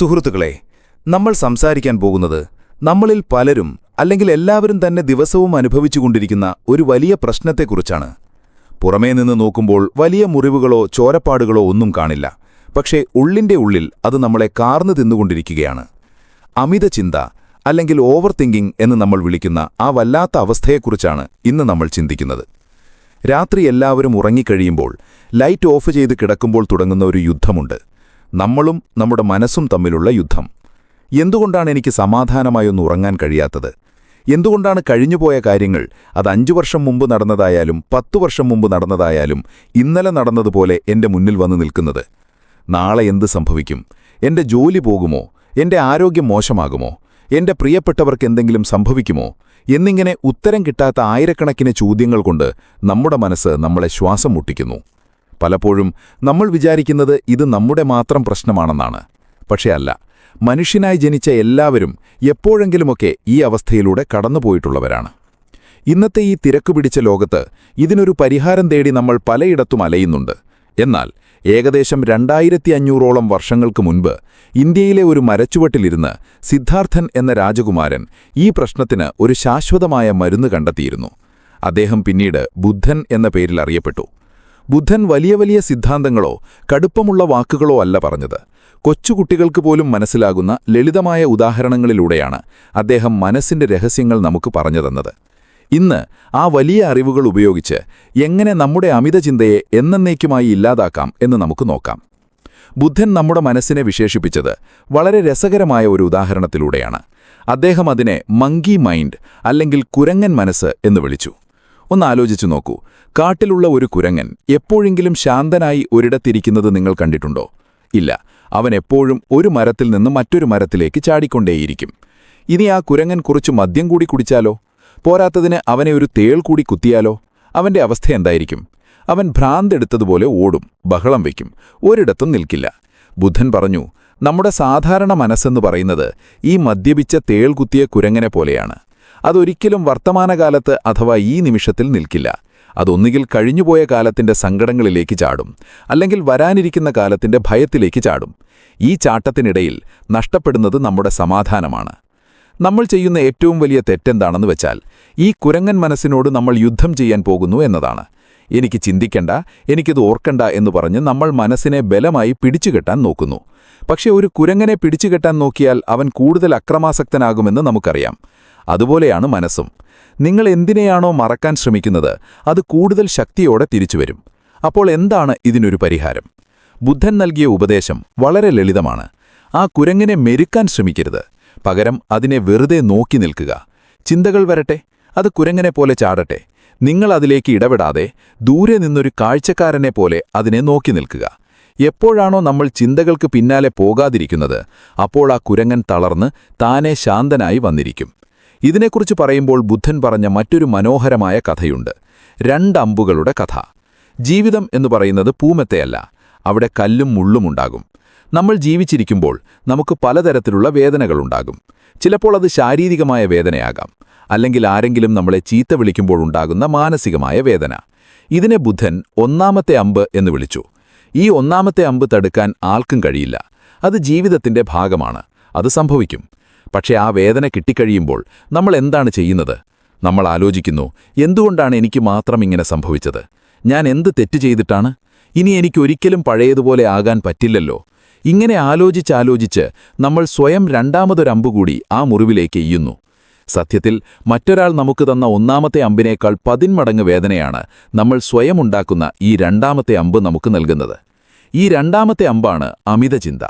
സുഹൃത്തുക്കളെ നമ്മൾ സംസാരിക്കാൻ പോകുന്നത് നമ്മളിൽ പലരും അല്ലെങ്കിൽ എല്ലാവരും തന്നെ ദിവസവും അനുഭവിച്ചുകൊണ്ടിരിക്കുന്ന ഒരു വലിയ പ്രശ്നത്തെക്കുറിച്ചാണ്. പുറമേ നിന്ന് നോക്കുമ്പോൾ വലിയ മുറിവുകളോ ചോരപ്പാടുകളോ ഒന്നും കാണില്ല. പക്ഷേ ഉള്ളിന്റെ ഉള്ളിൽ അത് നമ്മളെ കാർന്നു തിന്നുകൊണ്ടിരിക്കുകയാണ്. അമിത ചിന്ത അല്ലെങ്കിൽ ഓവർ തിങ്കിങ് എന്ന് നമ്മൾ വിളിക്കുന്ന ആ വല്ലാത്ത അവസ്ഥയെക്കുറിച്ചാണ് ഇന്ന് നമ്മൾ ചിന്തിക്കുന്നത്. രാത്രി എല്ലാവരും ഉറങ്ങിക്കഴിയുമ്പോൾ ലൈറ്റ് ഓഫ് ചെയ്ത് കിടക്കുമ്പോൾ തുടങ്ങുന്ന ഒരു യുദ്ധമുണ്ട്. നമ്മളും നമ്മുടെ മനസ്സും തമ്മിലുള്ള യുദ്ധം. എന്തുകൊണ്ടാണ് എനിക്ക് സമാധാനമായൊന്ന് ഉറങ്ങാൻ കഴിയാത്തത്? എന്തുകൊണ്ടാണ് കഴിഞ്ഞുപോയ കാര്യങ്ങൾ അത് അഞ്ചു വർഷം മുമ്പ് നടന്നതായാലും പത്തു വർഷം മുമ്പ് നടന്നതായാലും ഇന്നലെ നടന്നതുപോലെ എന്റെ മുന്നിൽ വന്നു നിൽക്കുന്നത്? നാളെ എന്ത് സംഭവിക്കും? എന്റെ ജോലി പോകുമോ? എന്റെ ആരോഗ്യം മോശമാകുമോ? എന്റെ പ്രിയപ്പെട്ടവർക്ക് എന്തെങ്കിലും സംഭവിക്കുമോ? എന്നിങ്ങനെ ഉത്തരം കിട്ടാത്ത ആയിരക്കണക്കിന് ചോദ്യങ്ങൾ കൊണ്ട് നമ്മുടെ മനസ്സ് നമ്മളെ ശ്വാസം മുട്ടിക്കുന്നു. പലപ്പോഴും നമ്മൾ വിചാരിക്കുന്നത് ഇത് നമ്മുടെ മാത്രം പ്രശ്നമാണെന്നാണ്. പക്ഷേ അല്ല മനുഷ്യനായി ജനിച്ച എല്ലാവരും എപ്പോഴെങ്കിലുമൊക്കെ ഈ അവസ്ഥയിലൂടെ കടന്നുപോയിട്ടുള്ളവരാണ്. ഇന്നത്തെ ഈ തിരക്കുപിടിച്ച ലോകത്ത് ഇതിനൊരു പരിഹാരം തേടി നമ്മൾ പലയിടത്തും അലയുന്നുണ്ട്. എന്നാൽ ഏകദേശം രണ്ടായിരത്തി അഞ്ഞൂറോളം വർഷങ്ങൾക്ക് മുൻപ് ഇന്ത്യയിലെ ഒരു മരച്ചുവട്ടിലിരുന്ന് സിദ്ധാർത്ഥൻ എന്ന രാജകുമാരൻ ഈ പ്രശ്നത്തിന് ഒരു ശാശ്വതമായ മരുന്ന് കണ്ടെത്തിയിരുന്നു. അദ്ദേഹം പിന്നീട് ബുദ്ധൻ എന്ന പേരിൽ അറിയപ്പെട്ടു. ബുദ്ധൻ വലിയ വലിയ സിദ്ധാന്തങ്ങളോ കടുപ്പമുള്ള വാക്കുകളോ അല്ല പറഞ്ഞത്. കൊച്ചുകുട്ടികൾക്ക് പോലും മനസ്സിലാകുന്ന ലളിതമായ ഉദാഹരണങ്ങളിലൂടെയാണ് അദ്ദേഹം മനസ്സിന്റെ രഹസ്യങ്ങൾ നമുക്ക് പറഞ്ഞു തന്നത് ഇന്ന് ആ വലിയ അറിവുകൾ ഉപയോഗിച്ച് എങ്ങനെ നമ്മുടെ അമിത ചിന്തയെ എന്നേക്കുമായി ഇല്ലാതാക്കാം എന്ന് നമുക്ക് നോക്കാം. ബുദ്ധൻ നമ്മുടെ മനസ്സിനെ വിശേഷിപ്പിച്ചത് വളരെ രസകരമായ ഒരു ഉദാഹരണത്തിലൂടെയാണ്. അദ്ദേഹം അതിനെ മങ്കി മൈൻഡ് അല്ലെങ്കിൽ കുരങ്ങൻ മനസ്സ് എന്ന് വിളിച്ചു. ഒന്ന് ആലോചിച്ചു നോക്കൂ. കാട്ടിലുള്ള ഒരു കുരങ്ങൻ എപ്പോഴെങ്കിലും ശാന്തനായി ഒരിടത്തിരിക്കുന്നത് നിങ്ങൾ കണ്ടിട്ടുണ്ടോ? ഇല്ല. അവൻ എപ്പോഴും ഒരു മരത്തിൽ നിന്ന് മറ്റൊരു മരത്തിലേക്ക് ചാടിക്കൊണ്ടേയിരിക്കും. ഇനി ആ കുരങ്ങൻ കുറച്ച് മദ്യം കൂടി കുടിച്ചാലോ? പോരാത്തതിന് അവനെ ഒരു തേൾ കൂടി കുത്തിയാലോ? അവന്റെ അവസ്ഥ എന്തായിരിക്കും? അവൻ ഭ്രാന്തെടുത്തതുപോലെ ഓടും ബഹളം വയ്ക്കും ഒരിടത്തും നിൽക്കില്ല. ബുദ്ധൻ പറഞ്ഞു നമ്മുടെ സാധാരണ മനസ്സെന്ന് പറയുന്നത് ഈ മദ്യപിച്ച തേൾ കുത്തിയ കുരങ്ങനെ പോലെയാണ്. അതൊരിക്കലും വർത്തമാനകാലത്ത് അഥവാ ഈ നിമിഷത്തിൽ നിൽക്കില്ല. അതൊന്നുകിൽ കഴിഞ്ഞുപോയ കാലത്തിന്റെ സങ്കടങ്ങളിലേക്ക് ചാടും അല്ലെങ്കിൽ വരാനിരിക്കുന്ന കാലത്തിന്റെ ഭയത്തിലേക്ക് ചാടും. ഈ ചാട്ടത്തിനിടയിൽ നഷ്ടപ്പെടുന്നത് നമ്മുടെ സമാധാനമാണ്. നമ്മൾ ചെയ്യുന്ന ഏറ്റവും വലിയ തെറ്റെന്താണെന്ന് വെച്ചാൽ ഈ കുരങ്ങൻ മനസ്സിനോട് നമ്മൾ യുദ്ധം ചെയ്യാൻ പോകുന്നു എന്നതാണ്. എനിക്ക് ചിന്തിക്കണ്ട എനിക്കിത് ഓർക്കണ്ട എന്ന് പറഞ്ഞ് നമ്മൾ മനസ്സിനെ ബലമായി പിടിച്ചുകെട്ടാൻ നോക്കുന്നു. പക്ഷേ ഒരു കുരങ്ങനെ പിടിച്ചുകെട്ടാൻ നോക്കിയാൽ അവൻ കൂടുതൽ അക്രമാസക്തനാകുമെന്ന് നമുക്കറിയാം. അതുപോലെയാണ് മനസ്സും. നിങ്ങൾ എന്തിനെയാണോ മറക്കാൻ ശ്രമിക്കുന്നത് അത് കൂടുതൽ ശക്തിയോടെ തിരിച്ചുവരും. അപ്പോൾ എന്താണ് ഇതിനൊരു പരിഹാരം? ബുദ്ധൻ നൽകിയ ഉപദേശം വളരെ ലളിതമാണ്. ആ കുരങ്ങിനെ മെരുക്കാൻ ശ്രമിക്കരുത്. പകരം അതിനെ വെറുതെ നോക്കി നിൽക്കുക. ചിന്തകൾ വരട്ടെ അത് കുരങ്ങനെ പോലെ ചാടട്ടെ. നിങ്ങൾ അതിലേക്ക് ഇടപെടാതെ ദൂരെ നിന്നൊരു കാഴ്ചക്കാരനെ പോലെ അതിനെ നോക്കി നിൽക്കുക. എപ്പോഴാണോ നമ്മൾ ചിന്തകൾക്ക് പിന്നാലെ പോകാതിരിക്കുന്നത് അപ്പോൾ ആ കുരങ്ങൻ തളർന്ന് താനെ ശാന്തനായി വന്നിരിക്കും. ഇതിനെക്കുറിച്ച് പറയുമ്പോൾ ബുദ്ധൻ പറഞ്ഞ മറ്റൊരു മനോഹരമായ കഥയുണ്ട്. രണ്ടമ്പുകളുടെ കഥ. ജീവിതം എന്ന് പറയുന്നത് പൂമത്തെയല്ല അവിടെ കല്ലും മുള്ളുമുണ്ടാകും നമ്മൾ ജീവിച്ചിരിക്കുമ്പോൾ നമുക്ക് പലതരത്തിലുള്ള വേദനകളുണ്ടാകും ചിലപ്പോൾ അത് ശാരീരികമായ വേദനയാകാം അല്ലെങ്കിൽ ആരെങ്കിലും നമ്മളെ ചീത്ത വിളിക്കുമ്പോൾ ഉണ്ടാകുന്ന മാനസികമായ വേദന. ഇതിനെ ബുദ്ധൻ ഒന്നാമത്തെ അമ്പ് എന്ന് വിളിച്ചു. ഈ ഒന്നാമത്തെ അമ്പ് തടുക്കാൻ ആർക്കും കഴിയില്ല. അത് ജീവിതത്തിന്റെ ഭാഗമാണ്. അത് സംഭവിക്കും. പക്ഷേ ആ വേദന കിട്ടിക്കഴിയുമ്പോൾ നമ്മൾ എന്താണ് ചെയ്യുന്നത്? നമ്മൾ ആലോചിക്കുന്നു എന്തുകൊണ്ടാണ് എനിക്ക് മാത്രം ഇങ്ങനെ സംഭവിച്ചത്? ഞാൻ എന്ത് തെറ്റ് ചെയ്തിട്ടാണ്? ഇനി എനിക്കൊരിക്കലും പഴയതുപോലെ ആകാൻ പറ്റില്ലല്ലോ. ഇങ്ങനെ ആലോചിച്ചാലോചിച്ച് നമ്മൾ സ്വയം രണ്ടാമതൊരമ്പുകൂടി ആ മുറിവിലേക്ക് എയ്യുന്നു സത്യത്തിൽ മറ്റൊരാൾ നമുക്ക് തന്ന ഒന്നാമത്തെ അമ്പിനേക്കാൾ പതിന്മടങ്ങ് വേദനയാണ് നമ്മൾ സ്വയം ഉണ്ടാക്കുന്ന ഈ രണ്ടാമത്തെ അമ്പ് നമുക്ക് നൽകുന്നത്. ഈ രണ്ടാമത്തെ അമ്പാണ് അമിതചിന്ത.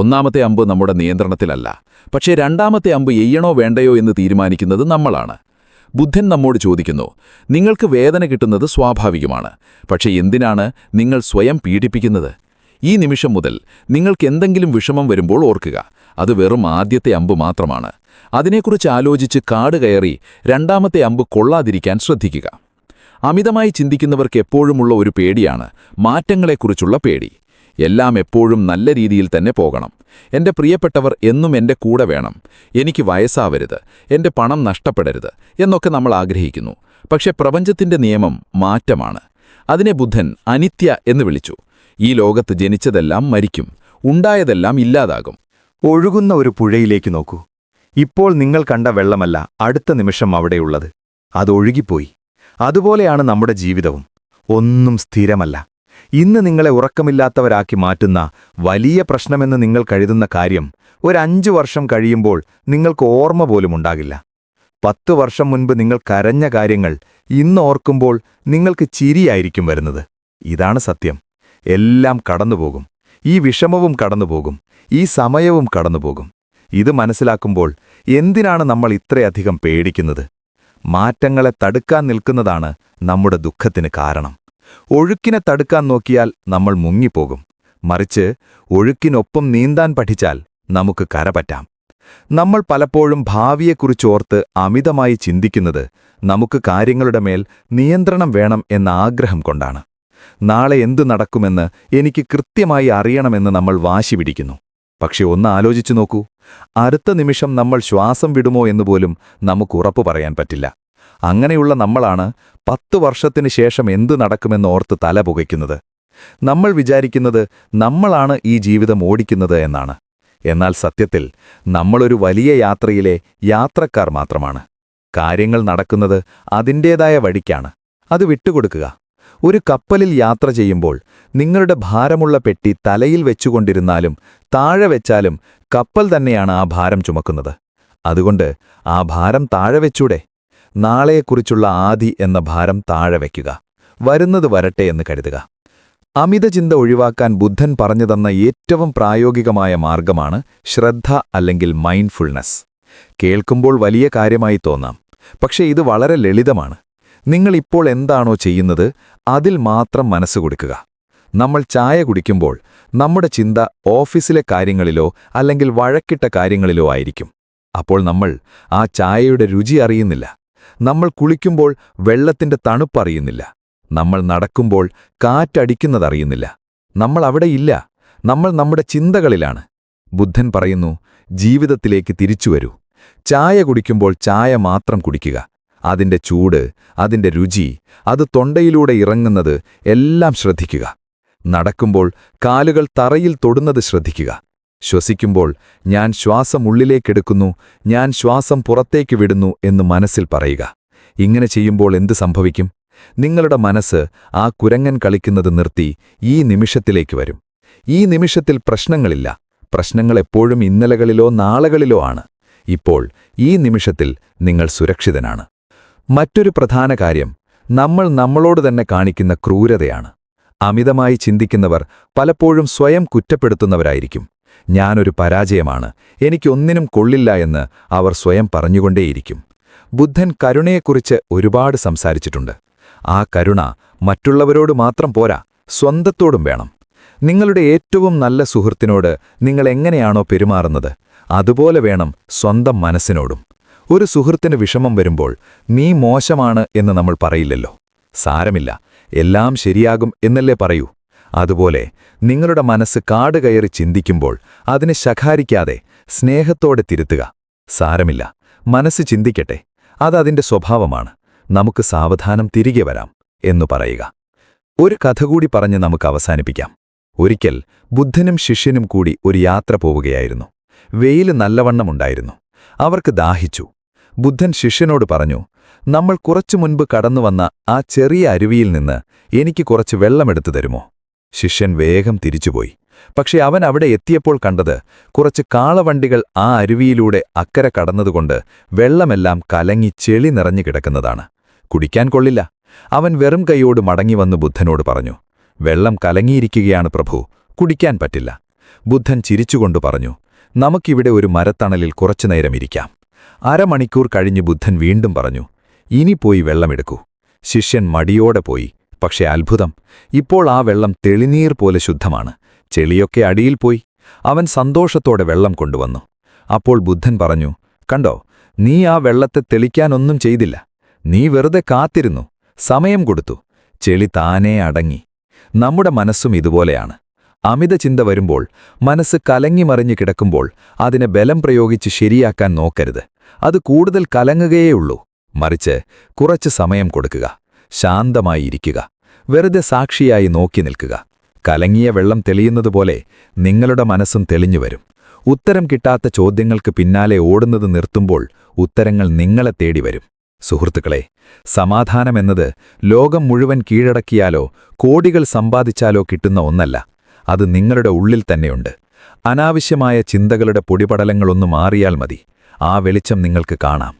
ഒന്നാമത്തെ അമ്പ് നമ്മുടെ നിയന്ത്രണത്തിലല്ല. പക്ഷേ രണ്ടാമത്തെ അമ്പ് എയ്യണോ വേണ്ടയോ എന്ന് തീരുമാനിക്കുന്നത് നമ്മളാണ്. ബുദ്ധൻ നമ്മോട് ചോദിക്കുന്നു നിങ്ങൾക്ക് വേദന കിട്ടുന്നത് സ്വാഭാവികമാണ്. പക്ഷേ എന്തിനാണ് നിങ്ങൾ സ്വയം പീഡിപ്പിക്കുന്നത്? ഈ നിമിഷം മുതൽ നിങ്ങൾക്ക് എന്തെങ്കിലും വിഷമം വരുമ്പോൾ ഓർക്കുക അത് വെറും ആദ്യത്തെ അമ്പ് മാത്രമാണ്. അതിനെക്കുറിച്ച് ആലോചിച്ച് കാട് കയറി രണ്ടാമത്തെ അമ്പ് കൊള്ളാതിരിക്കാൻ ശ്രദ്ധിക്കുക. അമിതമായി ചിന്തിക്കുന്നവർക്ക് എപ്പോഴുമുള്ള ഒരു പേടിയാണ് മാറ്റങ്ങളെക്കുറിച്ചുള്ള പേടി. എല്ലാം എപ്പോഴും നല്ല രീതിയിൽ തന്നെ പോകണം. എന്റെ പ്രിയപ്പെട്ടവർ എന്നും എന്റെ കൂടെ വേണം. എനിക്ക് വയസ്സാവരുത്. എന്റെ പണം നഷ്ടപ്പെടരുത് എന്നൊക്കെ നമ്മൾ ആഗ്രഹിക്കുന്നു. പക്ഷെ പ്രപഞ്ചത്തിന്റെ നിയമം മാറ്റമാണ്. അതിനെ ബുദ്ധൻ അനിത്യ എന്ന് വിളിച്ചു. ഈ ലോകത്ത് ജനിച്ചതെല്ലാം മരിക്കും. ഉണ്ടായതെല്ലാം ഇല്ലാതാകും. ഒഴുകുന്ന ഒരു പുഴയിലേക്ക് നോക്കൂ. ഇപ്പോൾ നിങ്ങൾ കണ്ട വെള്ളമല്ല അടുത്ത നിമിഷം അവിടെയുള്ളത്. അതൊഴുകിപ്പോയി അതുപോലെയാണ് നമ്മുടെ ജീവിതവും. ഒന്നും സ്ഥിരമല്ല. ഇന്ന് നിങ്ങളെ ഉറക്കമില്ലാത്തവരാക്കി മാറ്റുന്ന വലിയ പ്രശ്നമെന്ന് നിങ്ങൾ കരുതുന്ന കാര്യം ഒരഞ്ചു വർഷം കഴിയുമ്പോൾ നിങ്ങൾക്ക് ഓർമ്മ പോലും ഉണ്ടാകില്ല. പത്തു വർഷം മുൻപ് നിങ്ങൾ കരഞ്ഞ കാര്യങ്ങൾ ഇന്ന് ഓർക്കുമ്പോൾ നിങ്ങൾക്ക് ചിരിയായിരിക്കും വരുന്നത്. ഇതാണ് സത്യം. എല്ലാം കടന്നുപോകും. ഈ വിഷമവും കടന്നുപോകും. ഈ സമയവും കടന്നുപോകും. ഇത് മനസ്സിലാക്കുമ്പോൾ എന്തിനാണ് നമ്മൾ ഇത്രയധികം പേടിക്കുന്നത്? മാറ്റങ്ങളെ തടുക്കാൻ നിൽക്കുന്നതാണ് നമ്മുടെ ദുഃഖത്തിന് കാരണം. ഒഴുക്കിനെ തടുക്കാൻ നോക്കിയാൽ നമ്മൾ മുങ്ങിപ്പോകും. മറിച്ച് ഒഴുക്കിനൊപ്പം നീന്താൻ പഠിച്ചാൽ നമുക്ക് കരപറ്റാം നമ്മൾ പലപ്പോഴും ഭാവിയെക്കുറിച്ചോർത്ത് അമിതമായി ചിന്തിക്കുന്നത് നമുക്ക് കാര്യങ്ങളുടെ മേൽ നിയന്ത്രണം വേണം എന്ന ആഗ്രഹം കൊണ്ടാണ്. നാളെ എന്തു നടക്കുമെന്ന് എനിക്ക് കൃത്യമായി അറിയണമെന്ന് നമ്മൾ വാശി പിടിക്കുന്നു. പക്ഷെ ഒന്ന് ആലോചിച്ചു നോക്കൂ. അടുത്ത നിമിഷം നമ്മൾ ശ്വാസം വിടുമോ എന്നുപോലും നമുക്ക് ഉറപ്പു പറയാൻ പറ്റില്ല. അങ്ങനെയുള്ള നമ്മളാണ് പത്ത് വർഷത്തിനു ശേഷം എന്തു നടക്കുമെന്ന് ഓർത്ത് തല പുകയ്ക്കുന്നത്. നമ്മൾ വിചാരിക്കുന്നത് നമ്മളാണ് ഈ ജീവിതം ഓടിക്കുന്നത് എന്നാണ്. എന്നാൽ സത്യത്തിൽ നമ്മളൊരു വലിയ യാത്രയിലെ യാത്രക്കാർ മാത്രമാണ്. കാര്യങ്ങൾ നടക്കുന്നത് അതിന്റേതായ വഴിക്കാണ്. അത് വിട്ടുകൊടുക്കുക. ഒരു കപ്പലിൽ യാത്ര ചെയ്യുമ്പോൾ നിങ്ങളുടെ ഭാരമുള്ള പെട്ടി തലയിൽ വെച്ചുകൊണ്ടിരുന്നാലും താഴെ വെച്ചാലും കപ്പൽ തന്നെയാണ് ആ ഭാരം ചുമക്കുന്നത്. അതുകൊണ്ട് ആ ഭാരം താഴെ വെച്ചൂടെ. നാളെയെക്കുറിച്ചുള്ള ആദി എന്ന ഭാരം താഴെ വയ്ക്കുക. വരുന്നത് വരട്ടെ എന്ന് കരുതുക. അമിതചിന്ത ഒഴിവാക്കാൻ ബുദ്ധൻ പറഞ്ഞുതന്ന ഏറ്റവും പ്രായോഗികമായ മാർഗമാണ് ശ്രദ്ധ അല്ലെങ്കിൽ മൈൻഡ്ഫുൾനെസ്. കേൾക്കുമ്പോൾ വലിയ കാര്യമായി തോന്നാം. പക്ഷേ ഇത് വളരെ ലളിതമാണ്. നിങ്ങൾ ഇപ്പോൾ എന്താണോ ചെയ്യുന്നത് അതിൽ മാത്രം മനസ്സ് കൊടുക്കുക. നമ്മൾ ചായ കുടിക്കുമ്പോൾ നമ്മുടെ ചിന്ത ഓഫീസിലെ കാര്യങ്ങളിലോ അല്ലെങ്കിൽ വഴക്കിട്ട കാര്യങ്ങളിലോ ആയിരിക്കും. അപ്പോൾ നമ്മൾ ആ ചായയുടെ രുചി അറിയുന്നില്ല. നമ്മൾ കുളിക്കുമ്പോൾ വെള്ളത്തിന്റെ തണുപ്പറിയുന്നില്ല നമ്മൾ നടക്കുമ്പോൾ കാറ്റടിക്കുന്നതറിയുന്നില്ല നമ്മൾ അവിടെയില്ല നമ്മൾ നമ്മുടെ ചിന്തകളിലാണ്. ബുദ്ധൻ പറയുന്നു ജീവിതത്തിലേക്ക് തിരിച്ചുവരൂ ചായ കുടിക്കുമ്പോൾ ചായ മാത്രം കുടിക്കുക. അതിന്റെ ചൂട് അതിന്റെ രുചി അത് തൊണ്ടയിലൂടെ ഇറങ്ങുന്നത് എല്ലാം ശ്രദ്ധിക്കുക. നടക്കുമ്പോൾ കാലുകൾ തറയിൽ തൊടുന്നത് ശ്രദ്ധിക്കുക. ശ്വസിക്കുമ്പോൾ ഞാൻ ശ്വാസം ഉള്ളിലേക്കെടുക്കുന്നു ഞാൻ ശ്വാസം പുറത്തേക്ക് വിടുന്നു എന്ന് മനസ്സിൽ പറയുക. ഇങ്ങനെ ചെയ്യുമ്പോൾ എന്ത് സംഭവിക്കും? നിങ്ങളുടെ മനസ്സ് ആ കുരങ്ങൻ കളിക്കുന്നത് നിർത്തി ഈ നിമിഷത്തിലേക്ക് വരും. ഈ നിമിഷത്തിൽ പ്രശ്നങ്ങളില്ല. പ്രശ്നങ്ങൾ എപ്പോഴും ഇന്നലകളിലോ നാളകളിലോ ആണ്. ഇപ്പോൾ ഈ നിമിഷത്തിൽ നിങ്ങൾ സുരക്ഷിതനാണ്. മറ്റൊരു പ്രധാന കാര്യം നമ്മൾ നമ്മളോട് തന്നെ കാണിക്കുന്ന ക്രൂരതയാണ്. അമിതമായി ചിന്തിക്കുന്നവർ പലപ്പോഴും സ്വയം കുറ്റപ്പെടുത്തുന്നവരായിരിക്കും. ഞാനൊരു പരാജയമാണ്. എനിക്കൊന്നിനും കൊള്ളില്ല എന്ന് അവർ സ്വയം പറഞ്ഞുകൊണ്ടേയിരിക്കും. ബുദ്ധൻ കരുണയെക്കുറിച്ച് ഒരുപാട് സംസാരിച്ചിട്ടുണ്ട്. ആ കരുണ മറ്റുള്ളവരോട് മാത്രം പോരാ സ്വന്തത്തോടും വേണം. നിങ്ങളുടെ ഏറ്റവും നല്ല സുഹൃത്തിനോട് നിങ്ങൾ എങ്ങനെയാണോ പെരുമാറുന്നത് അതുപോലെ വേണം സ്വന്തം മനസ്സിനോടും. ഒരു സുഹൃത്തിന് വിഷമം വരുമ്പോൾ നീ മോശമാണ് എന്ന് നമ്മൾ പറയില്ലല്ലോ. സാരമില്ല എല്ലാം ശരിയാകും എന്നല്ലേ പറയൂ. അതുപോലെ നിങ്ങളുടെ മനസ്സ് കാട് കയറി ചിന്തിക്കുമ്പോൾ അതിനെ ശഖാരിക്കാതെ സ്നേഹത്തോടെ തിരുത്തുക. സാരമില്ല. മനസ്സ് ചിന്തിക്കട്ടെ. അതതിന്റെ സ്വഭാവമാണ്. നമുക്ക് സാവധാനം തിരികെ വരാം എന്നു പറയുക. ഒരു കഥ കൂടി പറഞ്ഞ് നമുക്ക് അവസാനിപ്പിക്കാം. ഒരിക്കൽ ബുദ്ധനും ശിഷ്യനും കൂടി ഒരു യാത്ര പോവുകയായിരുന്നു. വെയിൽ നല്ലവണ്ണമുണ്ടായിരുന്നു അവർക്ക് ദാഹിച്ചു. ബുദ്ധൻ ശിഷ്യനോട് പറഞ്ഞു നമ്മൾ കുറച്ചു മുൻപ് കടന്നുവന്ന ആ ചെറിയ അരുവിയിൽ നിന്ന് എനിക്ക് കുറച്ച് വെള്ളമെടുത്തു തരുമോ? ശിഷ്യൻ വേഗം തിരിച്ചുപോയി. പക്ഷെ അവൻ അവിടെ എത്തിയപ്പോൾ കണ്ടത് കുറച്ച് കാളവണ്ടികൾ ആ അരുവിയിലൂടെ അക്കരെ കടന്നതുകൊണ്ട് വെള്ളമെല്ലാം കലങ്ങി ചെളി നിറഞ്ഞു കിടക്കുന്നതാണ്. കുടിക്കാൻ കൊള്ളില്ല. അവൻ വെറും കൈയോട് മടങ്ങിവന്ന് ബുദ്ധനോട് പറഞ്ഞു വെള്ളം കലങ്ങിയിരിക്കുകയാണ് പ്രഭു കുടിക്കാൻ പറ്റില്ല ബുദ്ധൻ ചിരിച്ചുകൊണ്ട് പറഞ്ഞു നമുക്കിവിടെ ഒരു മരത്തണലിൽ കുറച്ചുനേരം ഇരിക്കാം. അരമണിക്കൂർ കഴിഞ്ഞ് ബുദ്ധൻ വീണ്ടും പറഞ്ഞു ഇനി പോയി വെള്ളമെടുക്കൂ ശിഷ്യൻ മടിയോടെ പോയി പക്ഷെ അത്ഭുതം ഇപ്പോൾ ആ വെള്ളം തെളിനീർ പോലെ ശുദ്ധമാണ്. ചെളിയൊക്കെ അടിയിൽ പോയി. അവൻ സന്തോഷത്തോടെ വെള്ളം കൊണ്ടുവന്നു. അപ്പോൾ ബുദ്ധൻ പറഞ്ഞു കണ്ടോ നീ ആ വെള്ളത്തെ തെളിക്കാനൊന്നും ചെയ്തില്ല. നീ വെറുതെ കാത്തിരുന്നു. സമയം കൊടുത്തു. ചെളി താനേ അടങ്ങി. നമ്മുടെ മനസ്സും ഇതുപോലെയാണ്. അമിത ചിന്ത വരുമ്പോൾ മനസ്സ് കലങ്ങിമറിഞ്ഞു കിടക്കുമ്പോൾ അതിനെ ബലം പ്രയോഗിച്ച് ശരിയാക്കാൻ നോക്കരുത്. അത് കൂടുതൽ കലങ്ങുകയേയുള്ളൂ. മറിച്ച് കുറച്ച് സമയം കൊടുക്കുക. ശാന്തമായി ഇരിക്കുക വെറുതെ സാക്ഷിയായി നോക്കി നിൽക്കുക. കലങ്ങിയ വെള്ളം തെളിയുന്നതുപോലെ നിങ്ങളുടെ മനസ്സും തെളിഞ്ഞുവരും ഉത്തരം കിട്ടാത്ത ചോദ്യങ്ങൾക്ക് പിന്നാലെ ഓടുന്നത് നിർത്തുമ്പോൾ ഉത്തരങ്ങൾ നിങ്ങളെ തേടി വരും. സുഹൃത്തുക്കളെ സമാധാനമെന്നത് ലോകം മുഴുവൻ കീഴടക്കിയാലോ കോടികൾ സമ്പാദിച്ചാലോ കിട്ടുന്ന ഒന്നല്ല. അത് നിങ്ങളുടെ ഉള്ളിൽ തന്നെയുണ്ട്. അനാവശ്യമായ ചിന്തകളുടെ പൊടിപടലങ്ങളൊന്നു മാറിയാൽ മതി. ആ വെളിച്ചം നിങ്ങൾക്ക് കാണാം.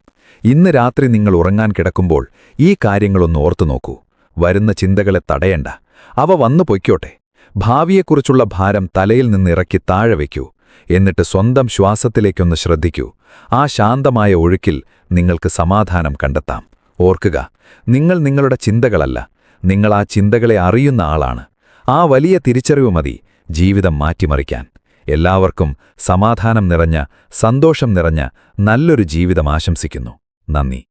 ഇന്ന് രാത്രി നിങ്ങൾ ഉറങ്ങാൻ കിടക്കുമ്പോൾ ഈ കാര്യങ്ങളൊന്ന് ഓർത്തു നോക്കൂ. വരുന്ന ചിന്തകളെ തടയണ്ട. അവ വന്നു പൊയ്ക്കോട്ടെ. ഭാവിയെക്കുറിച്ചുള്ള ഭാരം തലയിൽ നിന്ന് ഇറക്കി താഴെ വയ്ക്കൂ. എന്നിട്ട് സ്വന്തം ശ്വാസത്തിലേക്കൊന്ന് ശ്രദ്ധിക്കൂ. ആ ശാന്തമായ ഒഴുക്കിൽ നിങ്ങൾക്ക് സമാധാനം കണ്ടെത്താം. ഓർക്കുക നിങ്ങൾ നിങ്ങളുടെ ചിന്തകളല്ല. നിങ്ങൾ ആ ചിന്തകളെ അറിയുന്ന ആളാണ്. ആ വലിയ തിരിച്ചറിവ് മതി ജീവിതം മാറ്റിമറിക്കാൻ. എല്ലാവർക്കും സമാധാനം നിറഞ്ഞ സന്തോഷം നിറഞ്ഞ നല്ലൊരു ജീവിതം ആശംസിക്കുന്നു. നന്ദി